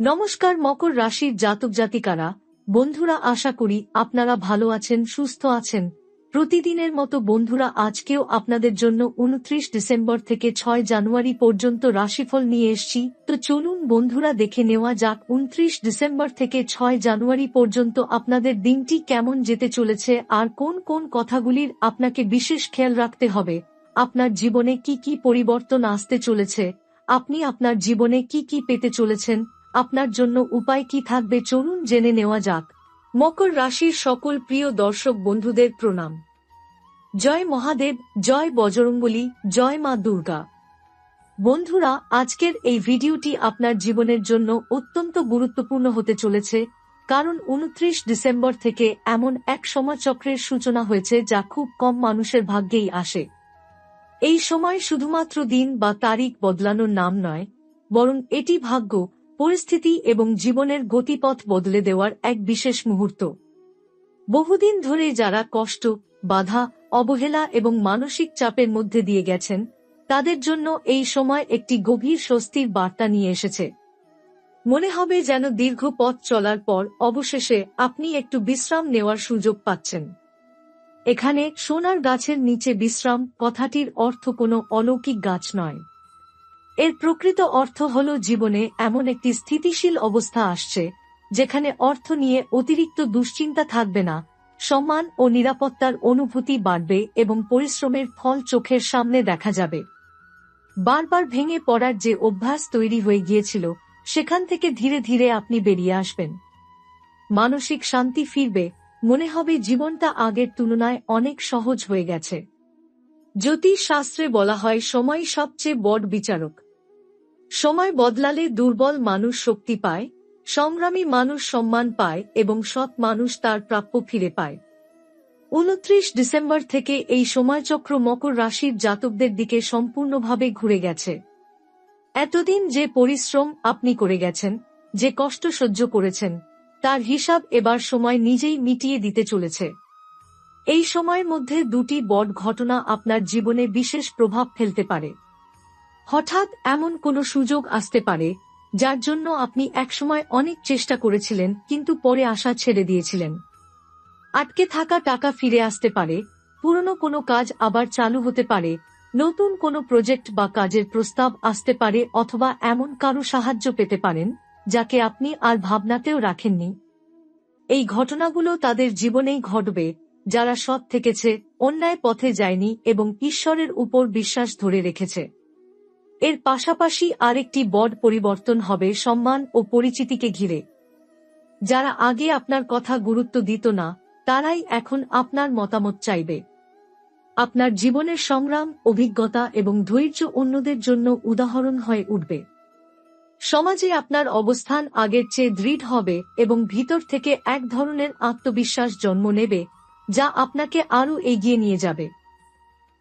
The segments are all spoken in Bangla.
নমস্কার, মকর রাশির জাতক জাতিকারা। বন্ধুরা, আশা করি আপনারা ভালো আছেন, সুস্থ আছেন। প্রতিদিনের মতো বন্ধুরা, আজকেও আপনাদের জন্য উনত্রিশ ডিসেম্বর থেকে ছয় জানুয়ারি পর্যন্ত রাশিফল নিয়ে এসছি। তো চলুন বন্ধুরা, দেখে নেওয়া যাক উনত্রিশ ডিসেম্বর থেকে ছয় জানুয়ারি পর্যন্ত আপনাদের দিনটি কেমন যেতে চলেছে আর কোন কোন কথাগুলির আপনাকে বিশেষ খেয়াল রাখতে হবে। আপনার জীবনে কি কি পরিবর্তন আসতে চলেছে? আপনি আপনার জীবনে কি কি পেতে চলেছেন? আপনার জন্য উপায় কি থাকবে চলুন জেনে নেওয়া যাক। মকর রাশির সকল প্রিয় দর্শক বন্ধুদের প্রণাম। জয় মহাদেব, জয় বজরঙ্গলী জয় মা দুর্গা। বন্ধুরা, আজকের এই ভিডিওটি আপনার জীবনের জন্য অত্যন্ত গুরুত্বপূর্ণ হতে চলেছে, কারণ উনত্রিশ ডিসেম্বর থেকে এমন এক সময়চক্রের সূচনা হয়েছে যা খুব কম মানুষের ভাগ্যেই আসে। এই সময় শুধুমাত্র দিন বা তারিখ বদলানোর নাম নয়, বরং এটি ভাগ্য পরিস্থিতি এবং জীবনের গতিপথ বদলে দেওয়ার এক বিশেষ মুহূর্ত। বহুদিন ধরে যারা কষ্ট, বাধা, অবহেলা এবং মানসিক চাপের মধ্যে দিয়ে গেছেন, তাদের জন্য এই সময় একটি গভীর স্বস্তির বার্তা নিয়ে এসেছে। মনে হবে যেন দীর্ঘ পথ চলার পর অবশেষে আপনি একটু বিশ্রাম নেওয়ার সুযোগ পাচ্ছেন। এখানে সোনার গাছের নিচে বিশ্রাম কথাটির অর্থ কোনো অলৌকিক গাছ নয়। এর প্রকৃত অর্থ হল জীবনে এমন একটি স্থিতিশীল অবস্থা আসছে, যেখানে অর্থ নিয়ে অতিরিক্ত দুশ্চিন্তা থাকবে না, সম্মান ও নিরাপত্তার অনুভূতি বাড়বে এবং পরিশ্রমের ফল চোখের সামনে দেখা যাবে। বারবার ভেঙে পড়ার যে অভ্যাস তৈরি হয়ে গিয়েছিল, সেখান থেকে ধীরে ধীরে আপনি বেরিয়ে আসবেন। মানসিক শান্তি ফিরবে, মনে হবে জীবনটা আগের তুলনায় অনেক সহজ হয়ে গেছে। জ্যোতিষ শাস্ত্রে বলা হয় সময় সবচেয়ে বড় বিচারক। সময় বদলালে দুর্বল মানুষ শক্তি পায়, সংগ্রামী মানুষ সম্মান পায় এবং সৎ মানুষ তার প্রাপ্য ফিরে পায়। উনত্রিশ ডিসেম্বর থেকে এই সময়চক্র মকর রাশির জাতকদের দিকে সম্পূর্ণভাবে ঘুরে গেছে। এতদিন যে পরিশ্রম আপনি করে গেছেন, যে কষ্ট সহ্য করেছেন, তার হিসাব এবার সময় নিজেই মিটিয়ে দিতে চলেছে। এই সময়ের মধ্যে দুটি বড় ঘটনা আপনার জীবনে বিশেষ প্রভাব ফেলতে পারে। হঠাৎ এমন কোনো সুযোগ আসতে পারে, যার জন্য আপনি একসময় অনেক চেষ্টা করেছিলেন, কিন্তু পরে আশা ছেড়ে দিয়েছিলেন। আটকে থাকা টাকা ফিরে আসতে পারে, পুরনো কোনো কাজ আবার চালু হতে পারে, নতুন কোনো প্রজেক্ট বা কাজের প্রস্তাব আসতে পারে অথবা এমন কারও সাহায্য পেতে পারেন, যাকে আপনি আর ভাবনাতেও রাখেননি। এই ঘটনাগুলো তাদের জীবনেই ঘটবে, যারা সৎ থেকেছে, অন্যায় পথে যায়নি এবং ঈশ্বরের উপর বিশ্বাস ধরে রেখেছে। এর পাশাপাশি আরেকটি বড় পরিবর্তন হবে সম্মান ও পরিচিতিকে ঘিরে। যারা আগে আপনার কথা গুরুত্ব দিত না, তারাই এখন আপনার মতামত চাইবে। আপনার জীবনের সংগ্রাম, অভিজ্ঞতা এবং ধৈর্য অন্যদের জন্য উদাহরণ হয়ে উঠবে। সমাজে আপনার অবস্থান আগের চেয়ে দৃঢ় হবে এবং ভিতর থেকে এক ধরনের আত্মবিশ্বাস জন্ম নেবে, যা আপনাকে আরও এগিয়ে নিয়ে যাবে।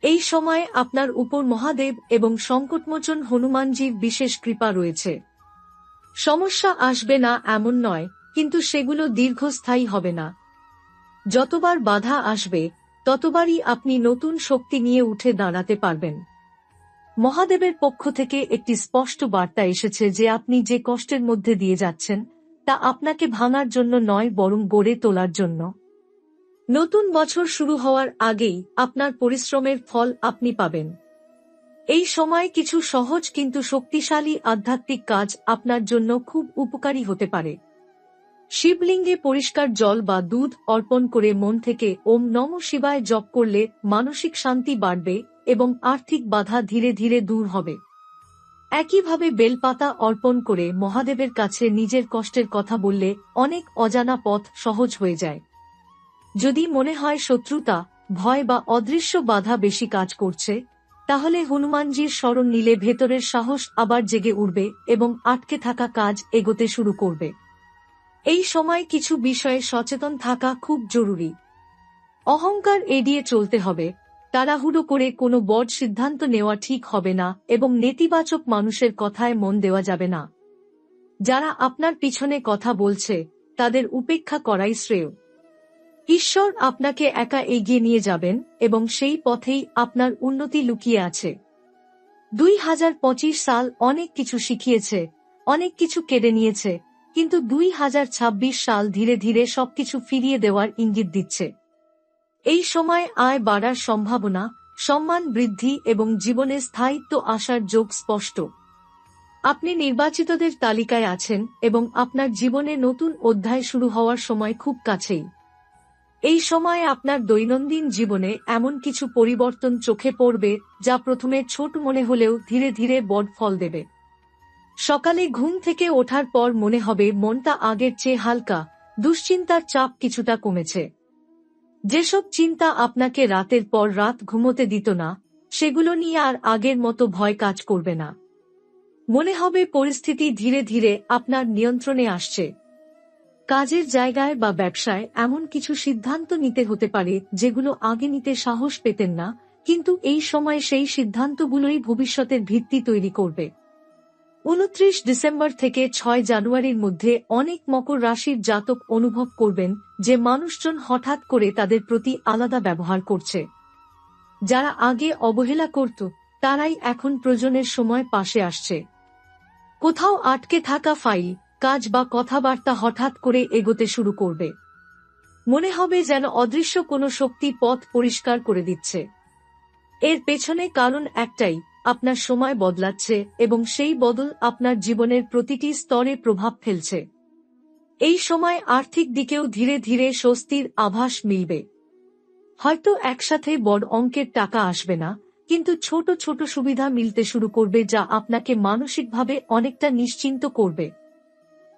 এই সময় আপনার উপর মহাদেব এবং সংকটমোচন হনুমানজির বিশেষ কৃপা রয়েছে। সমস্যা আসবে না এমন নয়, কিন্তু সেগুলো দীর্ঘস্থায়ী হবে না। যতবার বাধা আসবে, ততবারই আপনি নতুন শক্তি নিয়ে উঠে দাঁড়াতে পারবেন। মহাদেবের পক্ষ থেকে একটি স্পষ্ট বার্তা এসেছে যে আপনি যে কষ্টের মধ্যে দিয়ে যাচ্ছেন, তা আপনাকে ভাঙার জন্য নয়, বরং গড়ে তোলার জন্য। নতুন বছর শুরু হওয়ার আগেই আপনার পরিশ্রমের ফল আপনি পাবেন। এই সময় কিছু সহজ কিন্তু শক্তিশালী আধ্যাত্মিক কাজ আপনার জন্য খুব উপকারী হতে পারে। শিবলিঙ্গে পরিষ্কার জল বা দুধ অর্পণ করে মন থেকে ওম নম শিবায় জপ করলে মানসিক শান্তি বাড়বে এবং আর্থিক বাধা ধীরে ধীরে দূর হবে। একইভাবে বেলপাতা অর্পণ করে মহাদেবের কাছে নিজের কষ্টের কথা বললে অনেক অজানা পথ সহজ হয়ে যায়। যদি মনে হয় শত্রুতা, ভয় বা অদৃশ্য বাধা বেশি কাজ করছে, তাহলে হনুমানজির স্মরণ নিলে ভেতরের সাহস আবার জেগে উঠবে এবং আটকে থাকা কাজ এগোতে শুরু করবে। এই সময় কিছু বিষয়ে সচেতন থাকা খুব জরুরি। অহংকার এড়িয়ে চলতে হবে, তাড়াহুড়ো করে কোনো বড় সিদ্ধান্ত নেওয়া ঠিক হবে না এবং নেতিবাচক মানুষের কথায় মন দেওয়া যাবে না। যারা আপনার পিছনে কথা বলছে, তাদের উপেক্ষা করাই শ্রেয়। ঈশ্বর আপনাকে একা এগিয়ে নিয়ে যাবেন এবং সেই পথেই আপনার উন্নতি লুকিয়ে আছে। দুই হাজার পঁচিশ সাল অনেক কিছু শিখিয়েছে, অনেক কিছু কেড়ে নিয়েছে, কিন্তু দুই হাজার ছাব্বিশ সাল ধীরে ধীরে সবকিছু ফিরিয়ে দেওয়ার ইঙ্গিত দিচ্ছে। এই সময় আয় বাড়ার সম্ভাবনা, সম্মান বৃদ্ধি এবং জীবনে স্থায়িত্ব আসার যোগ স্পষ্ট। আপনি নির্বাচিতদের তালিকায় আছেন এবং আপনার জীবনে নতুন অধ্যায় শুরু হওয়ার সময় খুব কাছেই। এই সময় আপনার দৈনন্দিন জীবনে এমন কিছু পরিবর্তন চোখে পড়বে, যা প্রথমে ছোট মনে হলেও ধীরে ধীরে বড় ফল দেবে। সকালে ঘুম থেকে ওঠার পর মনে হবে মনটা আগের চেয়ে হালকা, দুশ্চিন্তার চাপ কিছুটা কমেছে। যেসব চিন্তা আপনাকে রাতের পর রাত ঘুমোতে দিত না, সেগুলো নিয়ে আর আগের মতো ভয় কাজ করবে না। মনে হবে পরিস্থিতি ধীরে ধীরে আপনার নিয়ন্ত্রণে আসছে। কাজের জায়গায় বা ব্যবসায় এমন কিছু সিদ্ধান্ত নিতে হতে পারে যেগুলো আগে নিতে সাহস পেতেন না, কিন্তু এই সময় সেই সিদ্ধান্তগুলোই ভবিষ্যতের ভিত্তি তৈরি করবে। উনত্রিশ ডিসেম্বর থেকে ছয় জানুয়ারির মধ্যে অনেক মকর রাশির জাতক অনুভব করবেন যে মানুষজন হঠাৎ করে তাদের প্রতি আলাদা ব্যবহার করছে। যারা আগে অবহেলা করত, তারাই এখন প্রয়োজনের সময় পাশে আসছে। কোথাও আটকে থাকা ফাইল কাজ বা কথাবার্তা হঠাৎ করে এগোতে শুরু করবে। মনে হবে যেন অদৃশ্য কোনো শক্তি পথ পরিষ্কার করে দিচ্ছে। এর পেছনে কারণ একটাই, আপনার সময় বদলাচ্ছে এবং সেই বদল আপনার জীবনের প্রতিটি স্তরে প্রভাব ফেলছে। এই সময় আর্থিক দিকেও ধীরে ধীরে স্বস্তির আভাস মিলবে। হয়তো একসাথে বড় অঙ্কের টাকা আসবে না, কিন্তু ছোট ছোট সুবিধা মিলতে শুরু করবে যা আপনাকে মানসিকভাবে অনেকটা নিশ্চিন্ত করবে।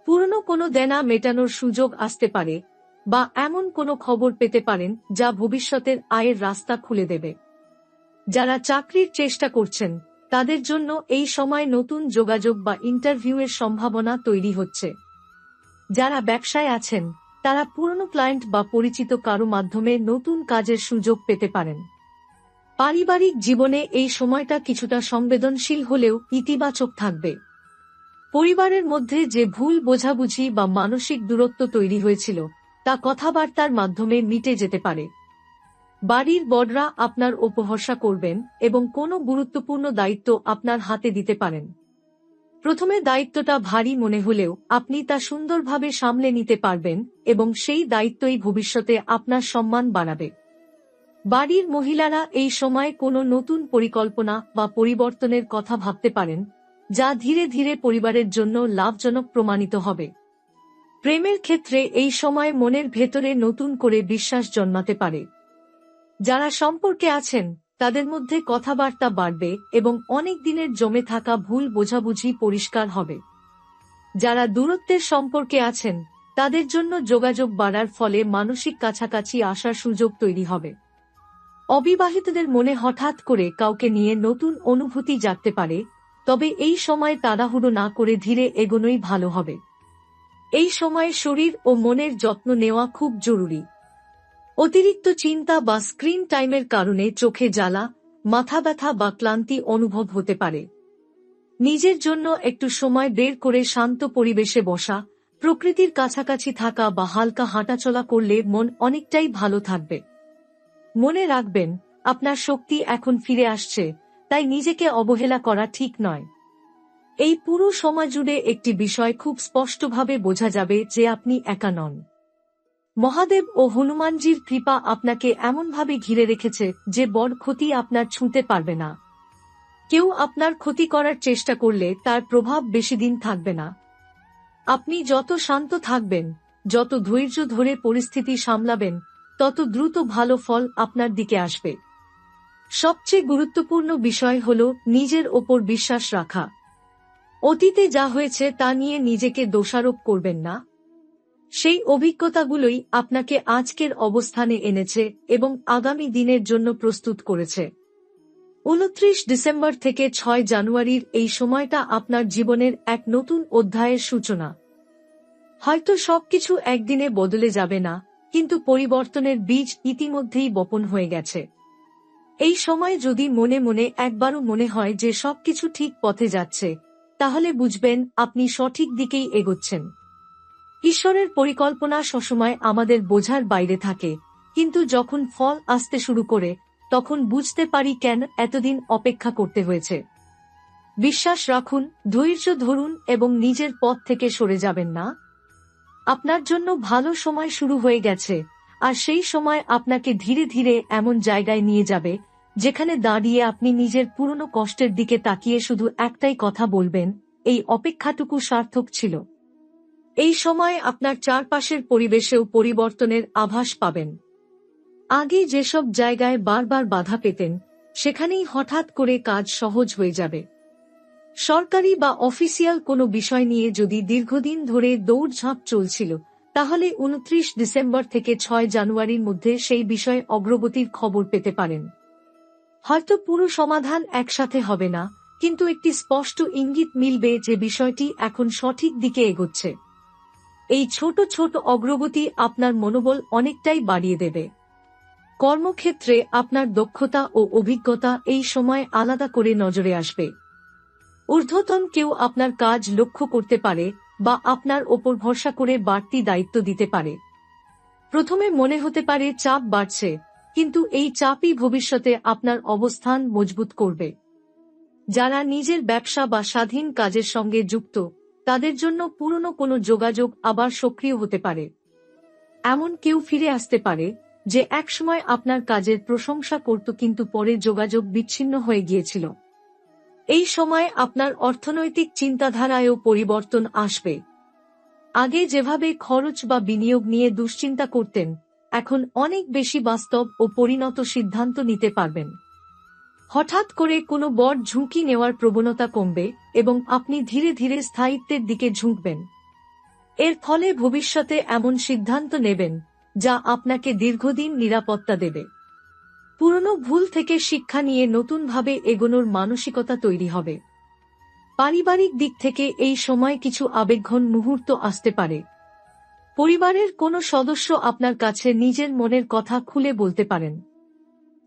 পুরনো কোনো দেনা মেটানোর সুযোগ আসতে পারে, বা এমন কোনো খবর পেতে পারেন যা ভবিষ্যতের আয়ের রাস্তা খুলে দেবে। যারা চাকরির চেষ্টা করছেন, তাদের জন্য এই সময় নতুন যোগাযোগ বা ইন্টারভিউয়ের সম্ভাবনা তৈরি হচ্ছে। যারা ব্যবসায় আছেন, তারা পুরনো ক্লায়েন্ট বা পরিচিত কারও মাধ্যমে নতুন কাজের সুযোগ পেতে পারেন। পারিবারিক জীবনে এই সময়টা কিছুটা সংবেদনশীল হলেও ইতিবাচক থাকবে। পরিবারের মধ্যে যে ভুল বোঝাবুঝি বা মানসিক দূরত্ব তৈরি হয়েছিল, তা কথাবার্তার মাধ্যমে মিটে যেতে পারে। বাড়ির বড়রা আপনার উপহর্ষা করবেন এবং কোনো গুরুত্বপূর্ণ দায়িত্ব আপনার হাতে দিতে পারেন। প্রথমে দায়িত্বটা ভারী মনে হলেও আপনি তা সুন্দরভাবে সামলে নিতে পারবেন এবং সেই দায়িত্বই ভবিষ্যতে আপনার সম্মান বাড়াবে। বাড়ির মহিলারা এই সময় কোনো নতুন পরিকল্পনা বা পরিবর্তনের কথা ভাবতে পারেন যা ধীরে ধীরে পরিবারের জন্য লাভজনক প্রমাণিত হবে। প্রেমের ক্ষেত্রে এই সময় মনের ভেতরে নতুন করে বিশ্বাস জন্মাতে পারে। যারা সম্পর্কে আছেন, তাদের মধ্যে কথাবার্তা বাড়বে এবং অনেক দিনের জমে থাকা ভুল বোঝাবুঝি পরিষ্কার হবে। যারা দূরত্বের সম্পর্কে আছেন, তাদের জন্য যোগাযোগ বাড়ার ফলে মানসিক কাছাকাছি আসার সুযোগ তৈরি হবে। অবিবাহিতদের মনে হঠাৎ করে কাউকে নিয়ে নতুন অনুভূতি জাগতে পারে তবে এই সময় তাড়াহুড়ো না করে ধীরে এগোনোই ভালো হবে। এই সময় শরীর ও মনের যত্ন নেওয়া খুব জরুরি। অতিরিক্ত চিন্তা বা স্ক্রিন টাইমের কারণে চোখে জ্বালা, মাথা ব্যথা বা ক্লান্তি অনুভব হতে পারে। নিজের জন্য একটু সময় বের করে শান্ত পরিবেশে বসা, প্রকৃতির কাছাকাছি থাকা বা হালকা হাঁটাচলা করলে মন অনেকটাই ভালো থাকবে। মনে রাখবেন, আপনার শক্তি এখন ফিরে আসছে। তাই নিজেকে অবহেলা করা ঠিক নয়। এই পুরো সময় জুড়ে একটি বিষয় খুব স্পষ্টভাবে বোঝা যাবে যে আপনি একা নন। মহাদেব ও হনুমানজির কৃপা আপনাকে এমনভাবে ঘিরে রেখেছে যে বড় ক্ষতি আপনার ছুঁতে পারবে না। কেউ আপনার ক্ষতি করার চেষ্টা করলে তার প্রভাব বেশি দিন থাকবে না। আপনি যত শান্ত থাকবেন, যত ধৈর্য ধরে পরিস্থিতি সামলাবেন, তত দ্রুত ভালো ফল আপনার দিকে আসবে। সবচেয়ে গুরুত্বপূর্ণ বিষয় হল নিজের ওপর বিশ্বাস রাখা। অতীতে যা হয়েছে তা নিয়ে নিজেকে দোষারোপ করবেন না। সেই অভিজ্ঞতাগুলোই আপনাকে আজকের অবস্থানে এনেছে এবং আগামী দিনের জন্য প্রস্তুত করেছে। উনত্রিশ ডিসেম্বর থেকে ছয় জানুয়ারির এই সময়টা আপনার জীবনের এক নতুন অধ্যায়ের সূচনা। হয়তো সবকিছু একদিনে বদলে যাবে না, কিন্তু পরিবর্তনের বীজ ইতিমধ্যেই বপন হয়ে গেছে। এই সময় যদি মনে মনে একবারও মনে হয় যে সবকিছু ঠিক পথে যাচ্ছে, তাহলে বুঝবেন আপনি সঠিক দিকেই এগোচ্ছেন। ঈশ্বরের পরিকল্পনা সবসময় আমাদের বোঝার বাইরে থাকে, কিন্তু যখন ফল আসতে শুরু করে, তখন বুঝতে পারি কেন এতদিন অপেক্ষা করতে হয়েছে। বিশ্বাস রাখুন, ধৈর্য ধরুন এবং নিজের পথ থেকে সরে যাবেন না। আপনার জন্য ভালো সময় শুরু হয়ে গেছে, আর সেই সময় আপনাকে ধীরে ধীরে এমন জায়গায় নিয়ে যাবে যেখানে দাঁড়িয়ে আপনি নিজের পুরনো কষ্টের দিকে তাকিয়ে শুধু একটাই কথা বলবেন, এই অপেক্ষাটুকু সার্থক ছিল। এই সময় আপনার চারপাশের পরিবেশেও পরিবর্তনের আভাস পাবেন। আগে যেসব জায়গায় বারবার বাধা পেতেন, সেখানেই হঠাৎ করে কাজ সহজ হয়ে যাবে। সরকারি বা অফিসিয়াল কোনো বিষয় নিয়ে যদি দীর্ঘদিন ধরে দৌড়ঝাঁপ চলছিল, তাহলে উনত্রিশ ডিসেম্বর থেকে ছয় জানুয়ারির মধ্যে সেই বিষয়ে অগ্রগতির খবর পেতে পারেন। হয়তো পুরো সমাধান একসাথে হবে না, কিন্তু একটি স্পষ্ট ইঙ্গিত মিলবে যে বিষয়টি এখন সঠিক দিকে এগোচ্ছে। এই ছোট ছোট অগ্রগতি আপনার মনোবল অনেকটাই বাড়িয়ে দেবে। কর্মক্ষেত্রে আপনার দক্ষতা ও অভিজ্ঞতা এই সময় আলাদা করে নজরে আসবে। ঊর্ধ্বতন কেউ আপনার কাজ লক্ষ্য করতে পারে বা আপনার ওপর ভরসা করে বাড়তি দায়িত্ব দিতে পারে। প্রথমে মনে হতে পারে চাপ বাড়ছে কিন্তু এই চাপই ভবিষ্যতে আপনার অবস্থান মজবুত করবে। যারা নিজের ব্যবসা বা স্বাধীন কাজের সঙ্গে যুক্ত, তাদের জন্য পুরনো কোনো যোগাযোগ আবার সক্রিয় হতে পারে। এমন কেউ ফিরে আসতে পারে, যে একসময় আপনার কাজের প্রশংসা করত কিন্তু পরে যোগাযোগ বিচ্ছিন্ন হয়ে গিয়েছিল। এই সময় আপনার অর্থনৈতিক চিন্তাধারায়ও পরিবর্তন আসবে। আগে যেভাবে খরচ বা বিনিয়োগ নিয়ে দুশ্চিন্তা করতেন এখন অনেক বেশি বাস্তব ও পরিণত সিদ্ধান্ত নিতে পারবেন। হঠাৎ করে কোনো বড় ঝুঁকি নেওয়ার প্রবণতা কমবে এবং আপনি ধীরে ধীরে স্থায়িত্বের দিকে ঝুঁকবেন। এর ফলে ভবিষ্যতে এমন সিদ্ধান্ত নেবেন যা আপনাকে দীর্ঘদিন নিরাপত্তা দেবে। পুরনো ভুল থেকে শিক্ষা নিয়ে নতুনভাবে এগোনোর মানসিকতা তৈরি হবে। পারিবারিক দিক থেকে এই সময় কিছু আবেগঘন মুহূর্ত আসতে পারে। পরিবারের কোনো সদস্য আপনার কাছে নিজের মনের কথা খুলে বলতে পারেন।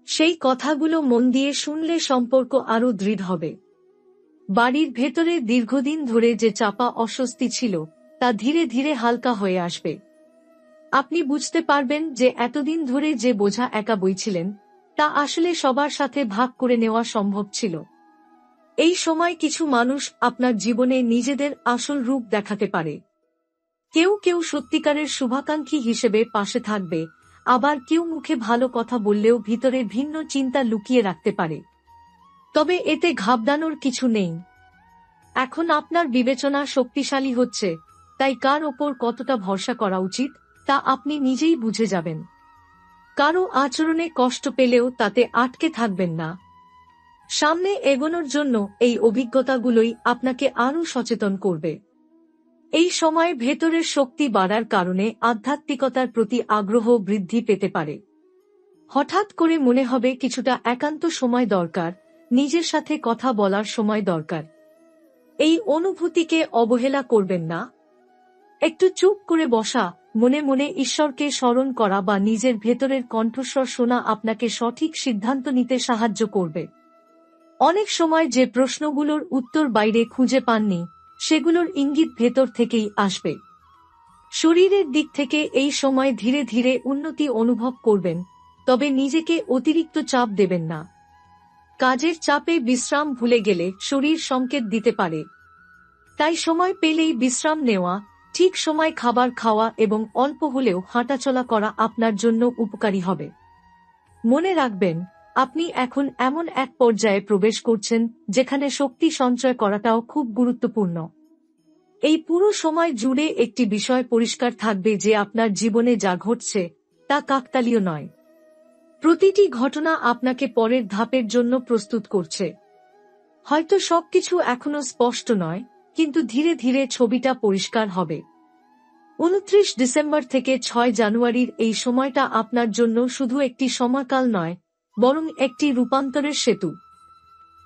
সেই কথাগুলো মন দিয়ে শুনলে সম্পর্ক আরও দৃঢ় হবে। বাড়ির ভেতরে দীর্ঘদিন ধরে যে চাপা অস্বস্তি ছিল, তা ধীরে ধীরে হালকা হয়ে আসবে। আপনি বুঝতে পারবেন যে এতদিন ধরে যে বোঝা একা বইছিলেন তা আসলে সবার সাথে ভাগ করে নেওয়া সম্ভব ছিল। এই সময় কিছু মানুষ আপনার জীবনে নিজেদের আসল রূপ দেখাতে পারে। কেউ কেউ সত্যিকারের শুভাকাঙ্ক্ষী হিসেবে পাশে থাকবে, আবার কেউ মুখে ভালো কথা বললেও ভিতরে ভিন্ন চিন্তা লুকিয়ে রাখতে পারে। তবে এতে ঘাবড়ানোর কিছু নেই। এখন আপনার বিবেচনা শক্তিশালী হচ্ছে, তাই কার ওপর কতটা ভরসা করা উচিত, তা আপনি নিজেই বুঝে যাবেন। কারও আচরণে কষ্ট পেলেও তাতে আটকে থাকবেন না। সামনে এগোনোর জন্য এই অভিজ্ঞতাগুলোই আপনাকে আরও সচেতন করবে। এই সময় ভেতরের শক্তি বাড়ার কারণে আধ্যাত্মিকতার প্রতি আগ্রহ বৃদ্ধি পেতে পারে। হঠাৎ করে মনে হবে কিছুটা একান্ত সময় দরকার, নিজের সাথে কথা বলার সময় দরকার। এই অনুভূতিকে অবহেলা করবেন না। একটু চুপ করে বসা, মনে মনে ঈশ্বরকে স্মরণ করা বা নিজের ভেতরের কণ্ঠস্বর শোনা আপনাকে সঠিক সিদ্ধান্ত নিতে সাহায্য করবে। অনেক সময় যে প্রশ্নগুলোর উত্তর বাইরে খুঁজে পাননি সেগুলোর ইঙ্গিত ভেতর থেকেই আসবে। শরীরের দিক থেকে এই সময় ধীরে ধীরে উন্নতি অনুভব করবেন, তবে নিজেকে অতিরিক্ত চাপ দেবেন না। কাজের চাপে বিশ্রাম ভুলে গেলে শরীর সংকেত দিতে পারে। তাই সময় পেলেই বিশ্রাম নেওয়া, ঠিক সময় খাবার খাওয়া এবং অল্প হলেও হাঁটাচলা করা আপনার জন্য উপকারী হবে। মনে রাখবেন আপনি এখন এমন এক পর্যায়ে প্রবেশ করছেন, যেখানে শক্তি সঞ্চয় করাটাও খুব গুরুত্বপূর্ণ। এই পুরো সময় জুড়ে একটি বিষয় পরিষ্কার থাকবে যে আপনার জীবনে যা ঘটছে, তা কাকতালীয় নয়। প্রতিটি ঘটনা আপনাকে পরের ধাপের জন্য প্রস্তুত করছে। হয়তো সবকিছু এখনও স্পষ্ট নয়, কিন্তু ধীরে ধীরে ছবিটা পরিষ্কার হবে। উনত্রিশ ডিসেম্বর থেকে ছয় জানুয়ারির এই সময়টা আপনার জন্য শুধু একটি সময়কাল নয় বরং একটি রূপান্তরের সেতু।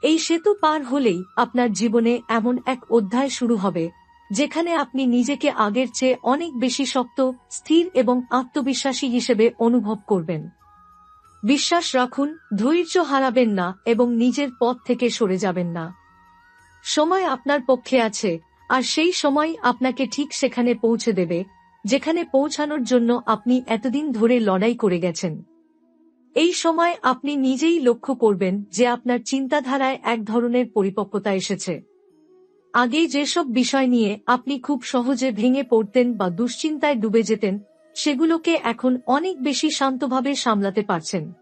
এই সেতু পার হলেই আপনার জীবনে এমন এক অধ্যায় শুরু হবে, যেখানে আপনি নিজেকে আগের চেয়ে অনেক বেশি শক্ত, স্থির এবং আত্মবিশ্বাসী হিসেবে অনুভব করবেন। বিশ্বাস রাখুন, ধৈর্য হারাবেন না এবং নিজের পথ থেকে সরে যাবেন না। সময় আপনার পক্ষে আছে, আর সেই সময় আপনাকে ঠিক সেখানে পৌঁছে দেবে, যেখানে পৌঁছানোর জন্য আপনি এতদিন ধরে লড়াই করে গেছেন। এই সময় আপনি নিজেই লক্ষ্য করবেন যে আপনার চিন্তাধারায় এক ধরনের পরিপক্কতা এসেছে। আগে যেসব বিষয় নিয়ে আপনি খুব সহজে ভেঙে পড়তেন বা দুশ্চিন্তায় ডুবে যেতেন, সেগুলোকে এখন অনেক বেশি শান্তভাবে সামলাতে পারছেন।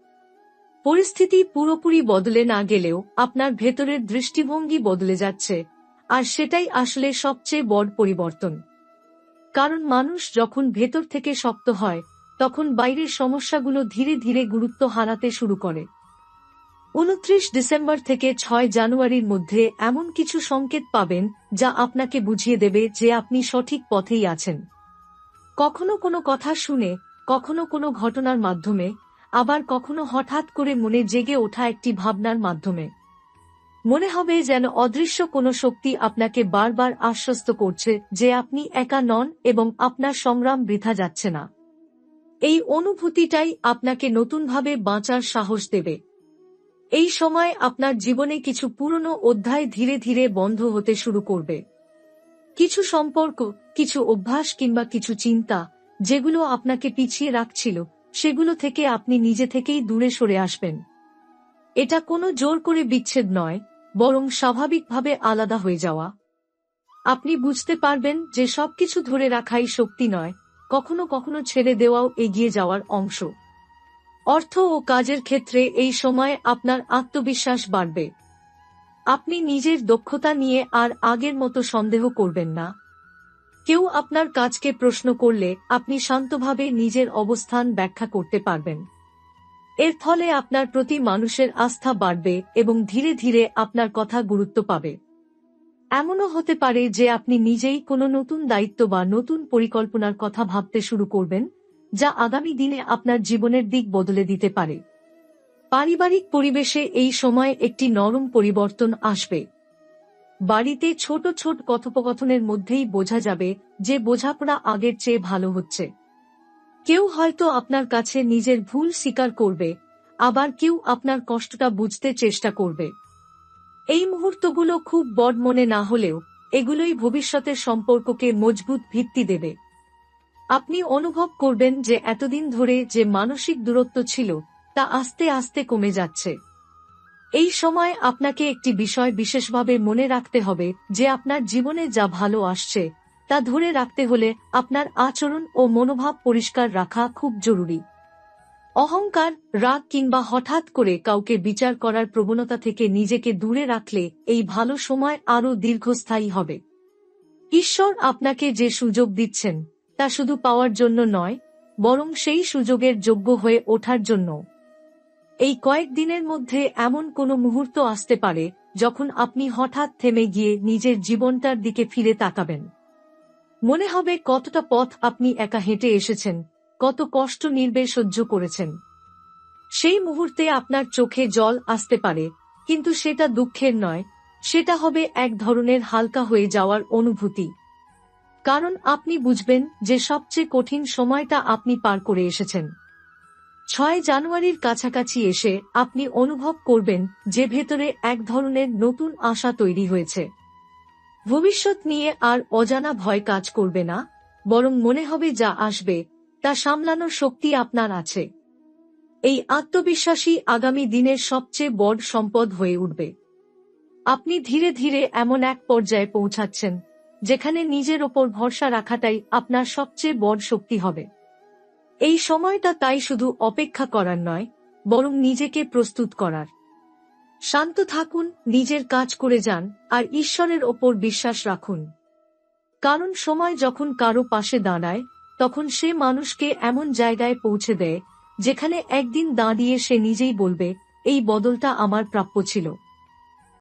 পরিস্থিতি পুরোপুরি বদলে না গেলেও আপনার ভেতরের দৃষ্টিভঙ্গি বদলে যাচ্ছে, আর সেটাই আসলে সবচেয়ে বড় পরিবর্তন। কারণ মানুষ যখন ভেতর থেকে শক্ত হয় তখন বাইরের সমস্যাগুলো ধীরে ধীরে গুরুত্ব হারাতে শুরু করে। উনত্রিশ ডিসেম্বর থেকে ছয় জানুয়ারির মধ্যে এমন কিছু সংকেত পাবেন যা আপনাকে বুঝিয়ে দেবে যে আপনি সঠিক পথেই আছেন। কখনো কোনো কথা শুনে, কখনো কোনো ঘটনার মাধ্যমে, আবার কখনো হঠাৎ করে মনে জেগে ওঠা একটি ভাবনার মাধ্যমে। মনে হবে যেন অদৃশ্য কোনো শক্তি আপনাকে বারবার আশ্বস্ত করছে যে আপনি একা নন এবং আপনার সংগ্রাম বৃথা যাচ্ছে না। এই অনুভূতিটাই আপনাকে নতুনভাবে বাঁচার সাহস দেবে। এই সময় আপনার জীবনে কিছু পুরনো অধ্যায় ধীরে ধীরে বন্ধ হতে শুরু করবে। কিছু সম্পর্ক, কিছু অভ্যাস কিংবা কিছু চিন্তা, যেগুলো আপনাকে পিছিয়ে রাখছিল, সেগুলো থেকে আপনি নিজে থেকেই দূরে সরে আসবেন। এটা কোনো জোর করে বিচ্ছেদ নয়, বরং স্বাভাবিকভাবে আলাদা হয়ে যাওয়া। আপনি বুঝতে পারবেন যে সবকিছু ধরে রাখাই শক্তি নয় কখনো কখনো ছেড়ে দেওয়াও এগিয়ে যাওয়ার অংশ। অর্থ ও কাজের ক্ষেত্রে এই সময় আপনার আত্মবিশ্বাস বাড়বে। আপনি নিজের দক্ষতা নিয়ে আর আগের মতো সন্দেহ করবেন না। কেউ আপনার কাজকে প্রশ্ন করলে আপনি শান্তভাবে নিজের অবস্থান ব্যাখ্যা করতে পারবেন। এর ফলে আপনার প্রতি মানুষের আস্থা বাড়বে এবং ধীরে ধীরে আপনার কথা গুরুত্ব পাবে। এমনও হতে পারে যে আপনি নিজেই কোনো নতুন দায়িত্ব বা নতুন পরিকল্পনার কথা ভাবতে শুরু করবেন, যা আগামী দিনে আপনার জীবনের দিক বদলে দিতে পারে। পারিবারিক পরিবেশে এই সময় একটি নরম পরিবর্তন আসবে। বাড়িতে ছোট ছোট কথোপকথনের মধ্যেই বোঝা যাবে যে বোঝাপড়া আগের চেয়ে ভালো হচ্ছে। কেউ হয়তো আপনার কাছে নিজের ভুল স্বীকার করবে, আবার কেউ আপনার কষ্টটা বুঝতে চেষ্টা করবে। এই মুহূর্তগুলো খুব বড় মনে না হলেও, এগুলোই ভবিষ্যতের সম্পর্ককে মজবুত ভিত্তি দেবে। আপনি অনুভব করবেন যে এতদিন ধরে যে মানসিক দূরত্ব ছিল, তা আস্তে আস্তে কমে যাচ্ছে। এই সময় আপনাকে একটি বিষয় বিশেষভাবে মনে রাখতে হবে, যে আপনার জীবনে যা ভালো আসছে, তা ধরে রাখতে হলে আপনার আচরণ ও মনোভাব পরিষ্কার রাখা খুব জরুরি। অহংকার, রাগ কিংবা হঠাৎ করে কাউকে বিচার করার প্রবণতা থেকে নিজেকে দূরে রাখলে এই ভালো সময় আরও দীর্ঘস্থায়ী হবে। ঈশ্বর আপনাকে যে সুযোগ দিচ্ছেন, তা শুধু পাওয়ার জন্য নয়, বরং সেই সুযোগের যোগ্য হয়ে ওঠার জন্য। এই কয়েক দিনের মধ্যে এমন কোনো মুহূর্ত আসতে পারে যখন আপনি হঠাৎ থেমে গিয়ে নিজের জীবনটার দিকে ফিরে তাকাবেন। মনে হবে কতটা পথ আপনি একা হেঁটে এসেছেন কত কষ্ট নির্বে সহ্য করেছেন। সেই মুহূর্তে আপনার চোখে জল আসতে পারে, কিন্তু সেটা দুঃখের নয়, সেটা হবে এক ধরনের হালকা হয়ে যাওয়ার অনুভূতি। কারণ আপনি বুঝবেন যে সবচেয়ে কঠিন সময়টা আপনি পার করে এসেছেন। ছয় জানুয়ারির কাছাকাছি এসে আপনি অনুভব করবেন যে ভেতরে এক ধরনের নতুন আশা তৈরি হয়েছে। ভবিষ্যৎ নিয়ে আর অজানা ভয় কাজ করবে না, বরং মনে হবে যা আসবে তা সামলানোর শক্তি আপনার আছে। এই আত্মবিশ্বাসী আগামী দিনের সবচেয়ে বড় সম্পদ হয়ে উঠবে। আপনি ধীরে ধীরে এমন এক পর্যায়ে পৌঁছাচ্ছেন, যেখানে নিজের ওপর ভরসা রাখাটাই আপনার সবচেয়ে বড় শক্তি হবে। এই সময়টা তাই শুধু অপেক্ষা করার নয়, বরং নিজেকে প্রস্তুত করার। শান্ত থাকুন, নিজের কাজ করে যান, আর ঈশ্বরের ওপর বিশ্বাস রাখুন। কারণ সময় যখন কারও পাশে দাঁড়ায় তখন সে মানুষকে এমন জায়গায় পৌঁছে দেয়, যেখানে একদিন দাঁড়িয়ে সে নিজেই বলবে, এই বদলটা আমার প্রাপ্য ছিল।